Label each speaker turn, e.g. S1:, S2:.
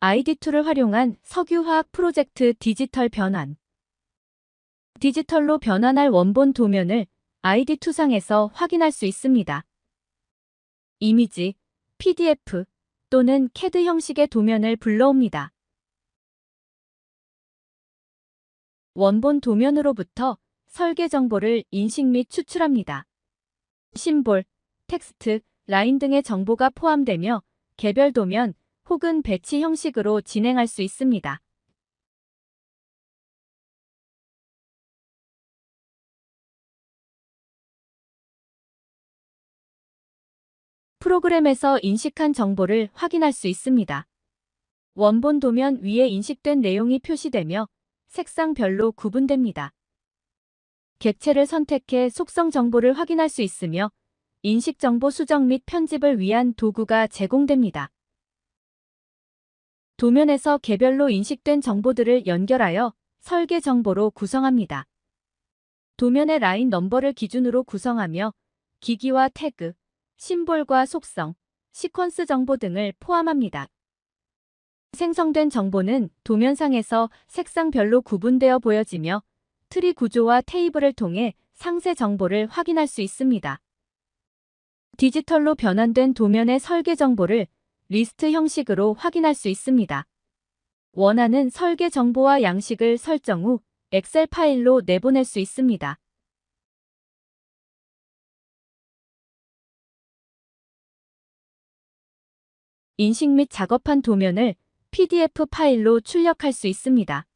S1: ID2를 활용한 석유화학 프로젝트 디지털 변환. 디지털로 변환할 원본 도면을 ID2상에서 확인할 수 있습니다. 이미지, PDF 또는 CAD 형식의 도면을 불러옵니다. 원본 도면으로부터 설계 정보를 인식 및 추출합니다. 심볼, 텍스트, 라인 등의 정보가 포함되며 개별 도면 혹은 배치 형식으로 진행할 수 있습니다. 프로그램에서 인식한 정보를 확인할 수 있습니다. 원본 도면 위에 인식된 내용이 표시되며 색상별로 구분됩니다. 객체를 선택해 속성 정보를 확인할 수 있으며 인식 정보 수정 및 편집을 위한 도구가 제공됩니다. 도면에서 개별로 인식된 정보들을 연결하여 설계 정보로 구성합니다. 도면의 라인 넘버를 기준으로 구성하며 기기와 태그, 심볼과 속성, 시퀀스 정보 등을 포함합니다. 생성된 정보는 도면상에서 색상별로 구분되어 보여지며 트리 구조와 테이블을 통해 상세 정보를 확인할 수 있습니다. 디지털로 변환된 도면의 설계 정보를 리스트 형식으로 확인할 수 있습니다. 원하는 설계 정보와 양식을 설정 후 엑셀 파일로 내보낼 수 있습니다. 인식 및 작업한 도면을 PDF 파일로 출력할 수 있습니다.